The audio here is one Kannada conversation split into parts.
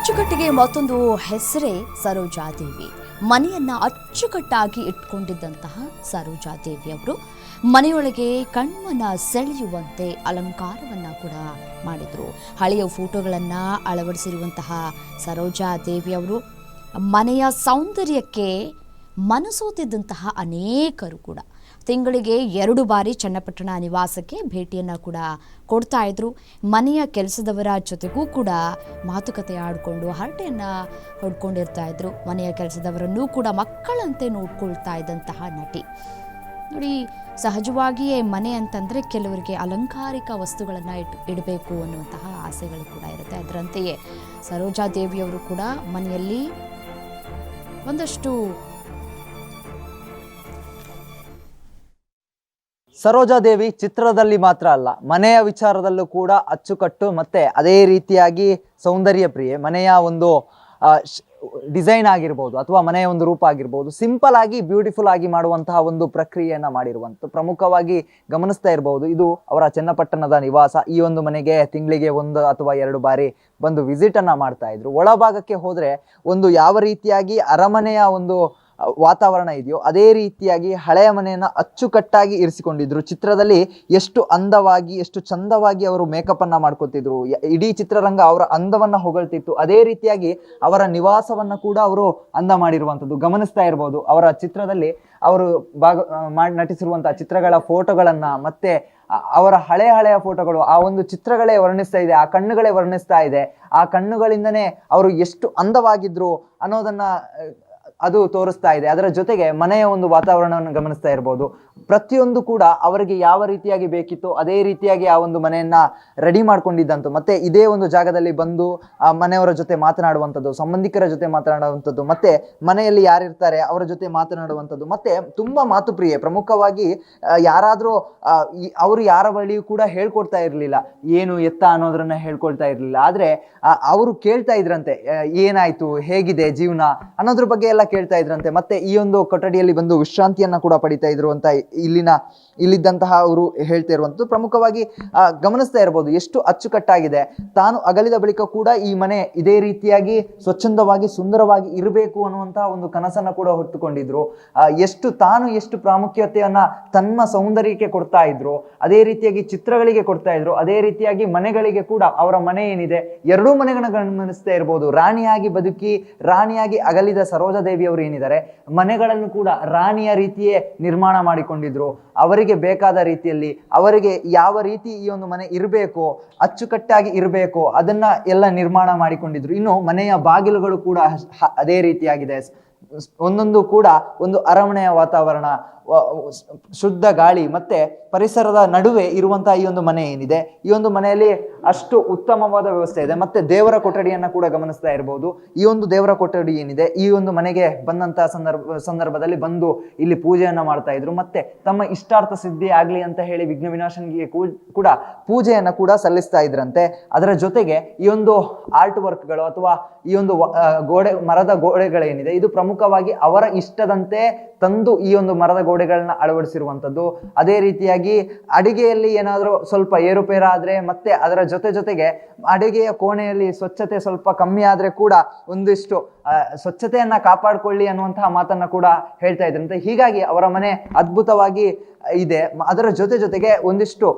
ಅಚ್ಚುಕಟ್ಟಿಗೆ ಮತ್ತೊಂದು ಹೆಸರೇ ಸರೋಜಾದೇವಿ. ಮನೆಯನ್ನ ಅಚ್ಚುಕಟ್ಟಾಗಿ ಇಟ್ಕೊಂಡಿದ್ದಂತಹ ಸರೋಜಾದೇವಿ ಅವರು ಮನೆಯೊಳಗೆ ಕಣ್ಮನ ಸೆಳೆಯುವಂತೆ ಅಲಂಕಾರವನ್ನ ಕೂಡ ಮಾಡಿದ್ರು. ಹಳೆಯ ಫೋಟೋಗಳನ್ನ ಅಳವಡಿಸಿರುವಂತಹ ಸರೋಜಾದೇವಿ ಅವರು ಮನೆಯ ಸೌಂದರ್ಯಕ್ಕೆ ಮನಸೋತಿದ್ದಂತಹ ಅನೇಕರು ಕೂಡ. ತಿಂಗಳಿಗೆ ಎರಡು ಬಾರಿ ಚನ್ನಪಟ್ಟಣ ನಿವಾಸಕ್ಕೆ ಭೇಟಿಯನ್ನು ಕೂಡ ಕೊಡ್ತಾ ಇದ್ರು. ಮನೆಯ ಕೆಲಸದವರ ಜೊತೆಗೂ ಕೂಡ ಮಾತುಕತೆ ಆಡಿಕೊಂಡು, ಹರಟೆಯನ್ನು ಹೊಡ್ಕೊಂಡಿರ್ತಾ ಇದ್ರು. ಮನೆಯ ಕೆಲಸದವರನ್ನೂ ಕೂಡ ಮಕ್ಕಳಂತೆ ನೋಡ್ಕೊಳ್ತಾ ಇದ್ದಂತಹ ನಟಿ. ನೋಡಿ, ಸಹಜವಾಗಿಯೇ ಮನೆ ಅಂತಂದರೆ ಕೆಲವರಿಗೆ ಅಲಂಕಾರಿಕ ವಸ್ತುಗಳನ್ನು ಇಟ್ ಇಡಬೇಕು ಅನ್ನುವಂತಹ ಆಸೆಗಳು ಕೂಡ ಇರುತ್ತೆ. ಅದರಂತೆಯೇ ಸರೋಜಾ ದೇವಿಯವರು ಕೂಡ ಮನೆಯಲ್ಲಿ ಒಂದಷ್ಟು ಸರೋಜಾದೇವಿ ಚಿತ್ರದಲ್ಲಿ ಮಾತ್ರ ಅಲ್ಲ, ಮನೆಯ ವಿಚಾರದಲ್ಲೂ ಕೂಡ ಅಚ್ಚುಕಟ್ಟು ಮತ್ತೆ ಅದೇ ರೀತಿಯಾಗಿ ಸೌಂದರ್ಯ ಪ್ರಿಯೆ. ಮನೆಯ ಒಂದು ಡಿಸೈನ್ ಆಗಿರ್ಬೋದು ಅಥವಾ ಮನೆಯ ಒಂದು ರೂಪ ಆಗಿರ್ಬೋದು, ಸಿಂಪಲ್ ಆಗಿ, ಬ್ಯೂಟಿಫುಲ್ ಆಗಿ ಮಾಡುವಂತಹ ಒಂದು ಪ್ರಕ್ರಿಯೆಯನ್ನು ಮಾಡಿರುವಂಥ ಪ್ರಮುಖವಾಗಿ ಗಮನಿಸ್ತಾ ಇರಬಹುದು ಇದು ಅವರ ಚನ್ನಪಟ್ಟಣದ ನಿವಾಸ. ಈ ಒಂದು ಮನೆಗೆ ತಿಂಗಳಿಗೆ ಒಂದು ಅಥವಾ ಎರಡು ಬಾರಿ ಬಂದು ವಿಸಿಟನ್ನು ಮಾಡ್ತಾ ಇದ್ರು. ಒಳಭಾಗಕ್ಕೆ ಹೋದರೆ ಒಂದು ಯಾವ ರೀತಿಯಾಗಿ ಅರಮನೆಯ ಒಂದು ವಾತಾವರಣ ಇದೆಯೋ, ಅದೇ ರೀತಿಯಾಗಿ ಹಳೆಯ ಮನೆಯನ್ನು ಅಚ್ಚುಕಟ್ಟಾಗಿ ಇರಿಸಿಕೊಂಡಿದ್ರು. ಚಿತ್ರದಲ್ಲಿ ಎಷ್ಟು ಅಂದವಾಗಿ, ಎಷ್ಟು ಚಂದವಾಗಿ ಅವರು ಮೇಕಪ್ ಅನ್ನ ಮಾಡ್ಕೊತಿದ್ರು. ಇಡೀ ಚಿತ್ರರಂಗ ಅವರ ಅಂದವನ್ನ ಹೊಗಳ್ತಿತ್ತು. ಅದೇ ರೀತಿಯಾಗಿ ಅವರ ನಿವಾಸವನ್ನ ಕೂಡ ಅವರು ಅಂದ ಮಾಡಿರುವಂಥದ್ದು. ಗಮನಿಸ್ತಾ ಇರ್ಬೋದು, ಅವರ ಚಿತ್ರದಲ್ಲಿ ಅವರು ಭಾಗ ಮಾಡಿ ನಟಿಸಿರುವಂತಹ ಚಿತ್ರಗಳ ಫೋಟೋಗಳನ್ನ ಮತ್ತೆ ಅವರ ಹಳೆ, ಹಳೆಯ ಫೋಟೋಗಳು. ಆ ಒಂದು ಚಿತ್ರಗಳೇ ವರ್ಣಿಸ್ತಾ ಇದೆ, ಆ ಕಣ್ಣುಗಳೇ ವರ್ಣಿಸ್ತಾ ಇದೆ. ಆ ಕಣ್ಣುಗಳಿಂದನೇ ಅವರು ಎಷ್ಟು ಅಂದವಾಗಿದ್ರು ಅನ್ನೋದನ್ನ ಅದು ತೋರಿಸ್ತಾ ಇದೆ. ಅದರ ಜೊತೆಗೆ ಮನೆಯ ಒಂದು ವಾತಾವರಣವನ್ನು ಗಮನಿಸ್ತಾ ಇರ್ಬೋದು. ಪ್ರತಿಯೊಂದು ಕೂಡ ಅವರಿಗೆ ಯಾವ ರೀತಿಯಾಗಿ ಬೇಕಿತ್ತು ಅದೇ ರೀತಿಯಾಗಿ ಆ ಒಂದು ಮನೆಯನ್ನ ರೆಡಿ ಮಾಡ್ಕೊಂಡಿದ್ದಂತು. ಮತ್ತೆ ಇದೇ ಒಂದು ಜಾಗದಲ್ಲಿ ಬಂದು ಆ ಮನೆಯವರ ಜೊತೆ ಮಾತನಾಡುವಂಥದ್ದು, ಸಂಬಂಧಿಕರ ಜೊತೆ ಮಾತನಾಡುವಂಥದ್ದು, ಮತ್ತೆ ಮನೆಯಲ್ಲಿ ಯಾರಿರ್ತಾರೆ ಅವರ ಜೊತೆ ಮಾತನಾಡುವಂಥದ್ದು, ಮತ್ತೆ ತುಂಬಾ ಮಾತು ಪ್ರಿಯೆ ಪ್ರಮುಖವಾಗಿ ಯಾರಾದ್ರೂ ಅವರು ಯಾರ ಬಳಿಯೂ ಕೂಡ ಹೇಳ್ಕೊಡ್ತಾ ಇರಲಿಲ್ಲ. ಏನು ಎತ್ತ ಅನ್ನೋದ್ರನ್ನ ಹೇಳ್ಕೊಳ್ತಾ ಇರಲಿಲ್ಲ. ಆದ್ರೆ ಅವರು ಕೇಳ್ತಾ ಇದ್ರಂತೆ ಏನಾಯ್ತು, ಹೇಗಿದೆ ಜೀವನ ಅನ್ನೋದ್ರ ಬಗ್ಗೆ ಎಲ್ಲ ಕೇಳ್ತಾ ಇದ್ರಂತೆ. ಮತ್ತೆ ಈ ಒಂದು ಕೊಠಡಿಯಲ್ಲಿ ಬಂದು ವಿಶ್ರಾಂತಿಯನ್ನ ಕೂಡ ಪಡಿತಾ ಇದ್ರು ಅಂತ ಇಲ್ಲಿನ, ಇಲ್ಲಿದ್ದಂತಹ ಅವರು ಹೇಳ್ತಾ ಇರುವಂಥದ್ದು. ಪ್ರಮುಖವಾಗಿ ಗಮನಿಸ್ತಾ ಇರ್ಬೋದು ಎಷ್ಟು ಅಚ್ಚುಕಟ್ಟಾಗಿದೆ. ತಾನು ಅಗಲಿದ ಬಳಿಕ ಕೂಡ ಈ ಮನೆ ಇದೇ ರೀತಿಯಾಗಿ ಸ್ವಚ್ಛಂದವಾಗಿ, ಸುಂದರವಾಗಿ ಇರಬೇಕು ಅನ್ನುವಂತಹ ಒಂದು ಕನಸನ್ನ ಕೂಡ ಹೊತ್ತುಕೊಂಡಿದ್ರು. ಎಷ್ಟು ತಾನು ಎಷ್ಟು ಪ್ರಾಮುಖ್ಯತೆಯನ್ನ ತನ್ನ ಸೌಂದರ್ಯಕ್ಕೆ ಕೊಡ್ತಾ ಇದ್ರು, ಅದೇ ರೀತಿಯಾಗಿ ಚಿತ್ರಗಳಿಗೆ ಕೊಡ್ತಾ ಇದ್ರು, ಅದೇ ರೀತಿಯಾಗಿ ಮನೆಗಳಿಗೆ ಕೂಡ ಅವರ ಮನೆ ಏನಿದೆ, ಎರಡೂ ಮನೆಗಳನ್ನ ಗಮನಿಸ್ತಾ ಇರ್ಬೋದು. ರಾಣಿಯಾಗಿ ಬದುಕಿ, ರಾಣಿಯಾಗಿ ಅಗಲಿದ ಸರೋಜಾದೇವಿ ಅವರು ಏನಿದ್ದಾರೆ, ಮನೆಗಳನ್ನು ಕೂಡ ರಾಣಿಯ ರೀತಿಯೇ ನಿರ್ಮಾಣ ಮಾಡಿಕೊಂಡಿದ್ರು, ಅವರಿಗೆ ಬೇಕಾದ ರೀತಿಯಲ್ಲಿ, ಅವರಿಗೆ ಯಾವ ರೀತಿ ಈ ಒಂದು ಮನೆ ಇರಬೇಕು, ಅಚ್ಚುಕಟ್ಟಾಗಿ ಇರಬೇಕು, ಅದನ್ನ ಎಲ್ಲ ನಿರ್ಮಾಣ ಮಾಡಿಕೊಂಡಿದ್ರು. ಇನ್ನು ಮನೆಯ ಬಾಗಿಲುಗಳು ಕೂಡ ಅದೇ ರೀತಿಯಾಗಿದೆ. ಒಂದೊಂದು ಕೂಡ ಒಂದು ಅರಮನೆಯ ವಾತಾವರಣ ಶುದ್ಧ ಗಾಳಿ, ಮತ್ತೆ ಪರಿಸರದ ನಡುವೆ ಇರುವಂತಹ ಈ ಒಂದು ಮನೆ ಏನಿದೆ? ಈ ಒಂದು ಮನೆಯಲ್ಲಿ ಅಷ್ಟು ಉತ್ತಮವಾದ ವ್ಯವಸ್ಥೆ ಇದೆ. ಮತ್ತೆ ದೇವರ ಕೊಠಡಿಯನ್ನ ಕೂಡ ಗಮನಿಸ್ತಾ ಇರಬಹುದು ಈ ಒಂದು ದೇವರ ಕೊಠಡಿ ಏನಿದೆ, ಈ ಒಂದು ಮನೆಗೆ ಬಂದಂತಹ ಸಂದರ್ಭ, ಸಂದರ್ಭದಲ್ಲಿ ಬಂದು ಇಲ್ಲಿ ಪೂಜೆಯನ್ನ ಮಾಡ್ತಾ ಇದ್ರು. ಮತ್ತೆ ತಮ್ಮ ಇಷ್ಟಾರ್ಥ ಸಿದ್ಧಿ ಆಗ್ಲಿ ಅಂತ ಹೇಳಿ ವಿಘ್ನ ವಿನಾಶನಿಗೆ ಕೂಡ ಪೂಜೆಯನ್ನ ಕೂಡ ಸಲ್ಲಿಸ್ತಾ ಇದ್ರಂತೆ. ಅದರ ಜೊತೆಗೆ ಈ ಒಂದು ಆರ್ಟ್ ವರ್ಕ್ಗಳು ಅಥವಾ ಈ ಒಂದು ಗೋಡೆ, ಮರದ ಗೋಡೆಗಳೇನಿದೆ, ಇದು ಪ್ರಮುಖವಾಗಿ ಅವರ ಇಷ್ಟದಂತೆ ತಂದು ಈ ಒಂದು ಮರದ ಗೋಡೆಗಳನ್ನ ಅಳವಡಿಸಿರುವಂತದ್ದು ಅದೇ ರೀತಿಯಾಗಿ ಅಡಿಗೆಯಲ್ಲಿ ಏನಾದರೂ ಸ್ವಲ್ಪ ಏರುಪೇರಾದ್ರೆ ಮತ್ತೆ ಅದರ ಜೊತೆ ಜೊತೆಗೆ ಅಡುಗೆಯ ಕೋಣೆಯಲ್ಲಿ ಸ್ವಚ್ಛತೆ ಸ್ವಲ್ಪ ಕಮ್ಮಿ ಆದರೆ ಕೂಡ ಒಂದಿಷ್ಟು ಸ್ವಚ್ಛತೆಯನ್ನು ಕಾಪಾಡಿಕೊಳ್ಳಿ ಅನ್ನುವಂತಹ ಮಾತನ್ನು ಕೂಡ ಹೇಳ್ತಾ ಇದ್ರಂತೆ ಹೀಗಾಗಿ ಅವರ ಮನೆ ಅದ್ಭುತವಾಗಿ ಇದೆ. ಅದರ ಜೊತೆ ಜೊತೆಗೆ ಒಂದಿಷ್ಟು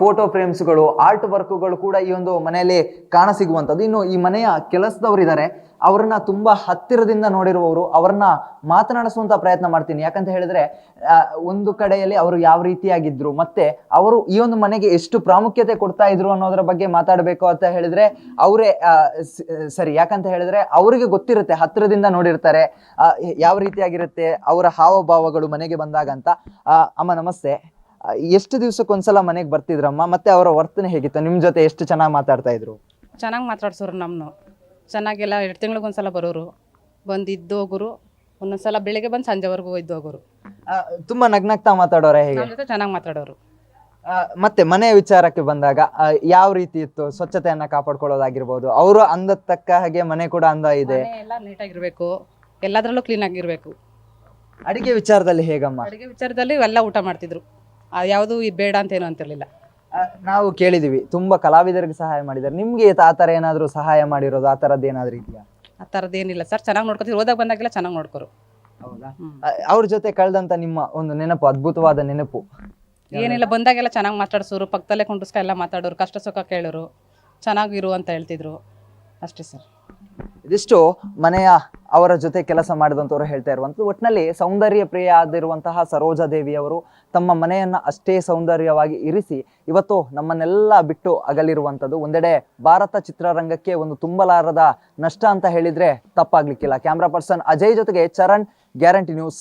ಫೋಟೋ ಫ್ರೇಮ್ಸ್ಗಳು ಆರ್ಟ್ ವರ್ಕ್ಗಳು ಕೂಡ ಈ ಒಂದು ಮನೆಯಲ್ಲಿ ಕಾಣಸಿಗುವಂಥದ್ದು. ಇನ್ನು ಈ ಮನೆಯ ಕೆಲಸದವರು ಇದ್ದಾರೆ ಅವ್ರನ್ನ ತುಂಬಾ ಹತ್ತಿರದಿಂದ ನೋಡಿರುವವರು, ಅವ್ರನ್ನ ಮಾತನಾಡಿಸುವಂತ ಪ್ರಯತ್ನ ಮಾಡ್ತೀನಿ. ಯಾಕಂತ ಹೇಳಿದ್ರೆ ಒಂದು ಕಡೆಯಲ್ಲಿ ಅವರು ಯಾವ ರೀತಿಯಾಗಿದ್ರು, ಮತ್ತೆ ಅವರು ಈ ಒಂದು ಮನೆಗೆ ಎಷ್ಟು ಪ್ರಾಮುಖ್ಯತೆ ಕೊಡ್ತಾ ಇದ್ರು ಅನ್ನೋದ್ರ ಬಗ್ಗೆ ಮಾತಾಡಬೇಕು ಅಂತ ಹೇಳಿದ್ರೆ, ಅವರೇ ಸರಿ, ಯಾಕಂತ ಹೇಳಿದ್ರೆ, ಅವರಿಗೆ ಗೊತ್ತಿರುತ್ತೆ, ಹತ್ತಿರದಿಂದ ನೋಡಿರ್ತಾರೆ ಯಾವ ರೀತಿಯಾಗಿರುತ್ತೆ, ಅವರ ಹಾವಭಾವಗಳು ಮನೆಗೆ ಬಂದಾಗ ಅಂತ. ಅಮ್ಮ, ನಮಸ್ತೆ. ಎಷ್ಟು ದಿವ್ಸಕ್ಕೊಂದ್ಸಲ ಮನೆಗೆ ಬರ್ತಿದ್ರಮ್ಮ? ಮತ್ತೆ ಅವರ ವರ್ತನೆ ಹೇಗಿತ್ತು? ನಿಮ್ ಜೊತೆ ಎಷ್ಟು ಚೆನ್ನಾಗಿ ಮಾತಾಡ್ತಾ ಇದ್ರು? ಚೆನ್ನಾಗಿ ಮಾತಾಡ್ಸೋರು ನಮ್ಮನ್ನು ಚೆನ್ನಾಗೆಲ್ಲ ಎರಡು ತಿಂಗಳಿಗೊಂದ್ಸಲ ಬರೋರು. ಬಂದು ಇದ್ದು ಹೋಗೋರು ಒಂದೊಂದ್ಸಲ ಬೆಳಿಗ್ಗೆ ಬಂದು ಸಂಜೆವರೆಗೂ ಇದ್ದು ಹೋಗೋರು ಆ, ತುಂಬಾ ನಗ್ನಗ್ತಾ ಮಾತಾಡೋರೆ ಹೇಗೆ? ನಮ್ಮ ಜೊತೆ ಚೆನ್ನಾಗಿ ಮಾತಾಡೋರು. ಆ, ಮತ್ತೆ ಮನೆಯ ವಿಚಾರಕ್ಕೆ ಬಂದಾಗ ಆ, ಯಾವ ರೀತಿ ಇತ್ತು? ಸ್ವಚ್ಛತೆಯನ್ನ ಕಾಪಾಡ್ಕೊಳ್ಳೋದಾಗಿರ್ಬೋದು ಅವರು ಅಂದ ತಕ್ಕ ಹಾಗೆ ಮನೆ ಕೂಡ ಅಂದ ಇದೆ. ಮನೆ ಎಲ್ಲ ನೀಟಾಗಿರ್ಬೇಕು. ಎಲ್ಲದರಲ್ಲೂ ಕ್ಲೀನ್ ಆಗಿರ್ಬೇಕು. ಅಡಿಗೆ ವಿಚಾರದಲ್ಲಿ ಹೇಗಮ್ಮ? ಅಡುಗೆ ವಿಚಾರದಲ್ಲಿ ಎಲ್ಲ ಊಟ ಮಾಡ್ತಿದ್ರು. ಯಾವುದು ಬೇಡ ಅಂತ ಏನು ಅಂತಿರಲಿಲ್ಲ. ಆ, ನಾವು ಕೇಳಿದೀವಿ ತುಂಬಾ ಕಲಾವಿದರಿಗೆ ಸಹಾಯ ಮಾಡಿದ್ದಾರೆ. ನಿಮ್ಗೆ ಆ ತರ ಏನಾದ್ರು ಸಹಾಯ ಮಾಡಿರೋದು ಆ ತರದ್ದು ಏನಾದ್ರು ಇದೆಯಾ? ಆ ಥರದ್ದು ಏನಿಲ್ಲ ಸರ್ ಚೆನ್ನಾಗಿ ನೋಡ್ಕೊತೀವಿ. ಹೋದಾಗ ಬಂದಾಗೆಲ್ಲ ಚೆನ್ನಾಗಿ ನೋಡ್ಕೊರು. ಹೌದಾ? ಹ್ಮ್. ಅವ್ರ ಜೊತೆ ಕಳೆದಂತ ನಿಮ್ಮ ಒಂದು ನೆನಪು ಅದ್ಭುತವಾದ ನೆನಪು ಏನಿಲ್ಲ ಬಂದಾಗೆಲ್ಲ ಚೆನ್ನಾಗಿ ಮಾತಾಡ್ಸೋರು ಪಕ್ಕದಲ್ಲೇ ಕುಂಡಿಸ್ಕ ಎಲ್ಲ ಮಾತಾಡೋರು ಕಷ್ಟ ಸುಖ ಕೇಳೋರು ಚೆನ್ನಾಗಿರು ಅಂತ ಹೇಳ್ತಿದ್ರು. ಅಷ್ಟೇ ಸರ್. ಇದಿಷ್ಟು ಮನೆಯ ಅವರ ಜೊತೆ ಕೆಲಸ ಮಾಡಿದಂಥವ್ರು ಹೇಳ್ತಾ ಇರುವಂಥದ್ದು. ಒಟ್ಟಿನಲ್ಲಿ ಸೌಂದರ್ಯ ಪ್ರಿಯ ಆದಿರುವಂತಹ ಸರೋಜಾ ದೇವಿಯವರು ತಮ್ಮ ಮನೆಯನ್ನು ಅಷ್ಟೇ ಸೌಂದರ್ಯವಾಗಿ ಇರಿಸಿ ಇವತ್ತು ನಮ್ಮನ್ನೆಲ್ಲ ಬಿಟ್ಟು ಅಗಲಿರುವಂಥದ್ದು. ಒಂದೆಡೆ ಭಾರತ ಚಿತ್ರರಂಗಕ್ಕೆ ಒಂದು ತುಂಬಲಾರದ ನಷ್ಟ ಅಂತ ಹೇಳಿದರೆ ತಪ್ಪಾಗ್ಲಿಕ್ಕಿಲ್ಲ. ಕ್ಯಾಮ್ರಾ ಪರ್ಸನ್ ಅಜಯ್ ಜೊತೆಗೆ ಚರಣ್, ಗ್ಯಾರಂಟಿ ನ್ಯೂಸ್.